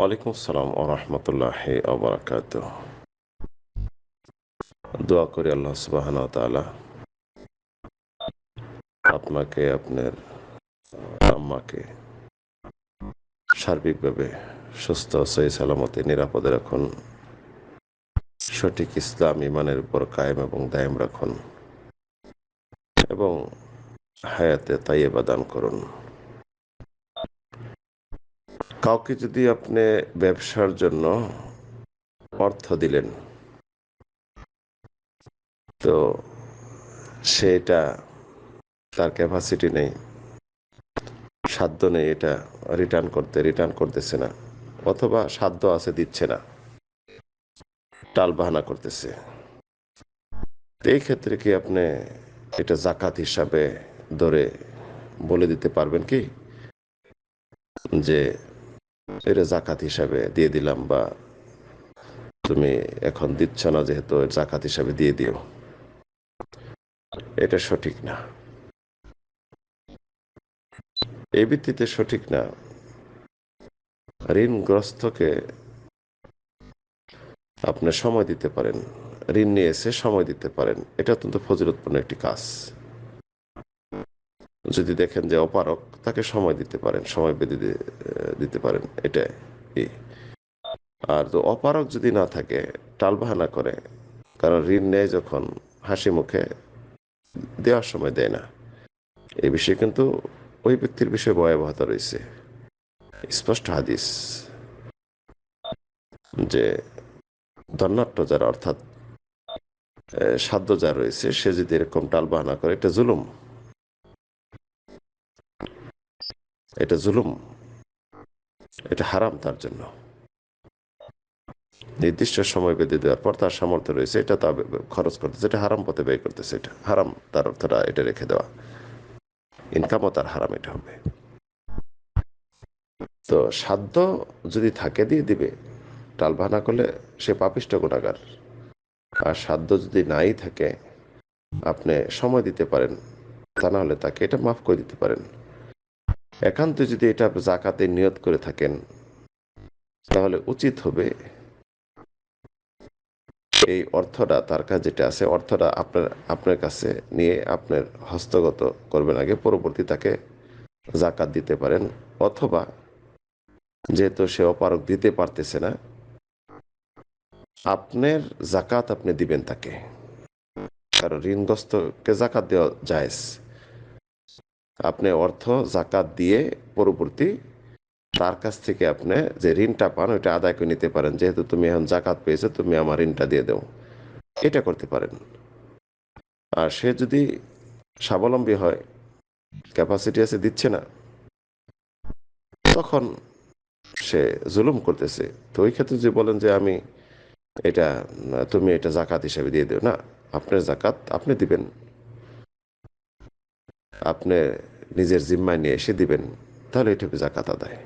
ওয়ালাইকুম আসসালাম ও রহমতুল্লাহ ওবরাকাত দোয়া করি আল্লাহ সুবাহন তালা আপনাকে, আপনার আম্মাকে সার্বিকভাবে সুস্থ, সহি সালামতে, নিরাপদে রাখুন। সঠিক ইসলাম ইমানের উপর কায়েম এবং দায়েম রাখুন। এবং হায়াতে তাইয়েবা দান করুন। কাউকে যদি আপনি ব্যবসার জন্য অর্থ দিলেন, তো সেটা তার ক্যাপাসিটি নেই, সাধ্য নেই এটা রিটার্ন করতে রিটার্ন করতেছে না, অথবা সাধ্য আছে দিচ্ছে না, টাল বাহানা করতেছে। এই ক্ষেত্রে কি আপনি এটা জাকাত হিসাবে ধরে বলে দিতে পারবেন কি? যে এটা জাকাত হিসাবে দিয়ে দিলাম বা তুমি এখন দিচ্ছ না যেহেতু জাকাত হিসাবে দিয়ে দিও। এটা সঠিক না। এই ভিত্তিতে সঠিক না। ঋণগ্রস্তকে আপনি সময় দিতে পারেন। ঋণ নিয়ে এসে সময় দিতে পারেন। এটা অত্যন্ত ফজিলতপূর্ণ একটি কাজ। যদি দেখেন যে অপারক তাকে সময় দিতে পারেন, সময় বেঁধে দিতে পারেন এটা আর তো অপারক যদি না থাকে, টালবাহানা করে, কারণ ঋণ নেয় যখন হাসি মুখে, দেওয়ার সময় দেয় না। এই বিষয়ে কিন্তু ওই ব্যক্তির বিষয়ে ভয়াবহতা রয়েছে। স্পষ্ট হাদিস যে ধন্যাট্য যারা অর্থাৎ সাধ্য যা রয়েছে, সে যদি এরকম টাল বাহানা করে, এটা জুলুম। এটা জুলুম। এটা হারাম তার জন্য। নির্দিষ্ট সময় বেঁধে দেওয়ার পর তার সামর্থ্য রয়েছে, এটা তা খরচ করতেছে, এটা হারাম পথে ব্যয় করতেছে, এটা হারাম তার অর্থটা এটা রেখে দেওয়া। ইনকামও তার হারাম, এটা হবে। তো সাধ্য যদি থাকে দিয়ে দিবে টাল বাহানা করলে সে পাপিষ্ট গুণাগার। আর সাধ্য যদি নাই থাকে, আপনি সময় দিতে পারেন, তা না হলে তাকে এটা মাফ করে দিতে পারেন। একান্ত যদি এটা জাকাতে নিয়ত করে থাকেন, তাহলে উচিত হবে এই অর্থটা, তার কাছে যেটা আছে, অর্থটা আপনার আপনার কাছে নিয়ে আপনার হস্তগত করবেন আগে, পরবর্তী তাকে জাকাত দিতে পারেন, অথবা যেহেতু সে অপারক দিতে পারতেছে না, আপনার জাকাত আপনি দিবেন তাকে। কারণ ঋণগ্রস্তকে জাকাত দেওয়া যায় আপনি অর্থ জাকাত দিয়ে পরবর্তী তার কাছ থেকে আপনি যে ঋণটা পান, ওইটা আদায় করে নিতে পারেন। যেহেতু তুমি এখন জাকাত পেয়েছ, তুমি আমার ঋণটা দিয়ে দেও। এটা করতে পারেন। আর সে যদি স্বাবলম্বী হয় ক্যাপাসিটি আছে, দিচ্ছে না, তখন সে জুলুম করতেছে। তো ওই ক্ষেত্রে যে বলেন যে আমি এটা, তুমি এটা জাকাত হিসাবে দিয়ে দেও। না, আপনার জাকাত আপনি দিবেন। আপনি নিজের জিম্মায় নিয়ে এসে দিবেন তাহলে এটা হবে জাকাত আদায়।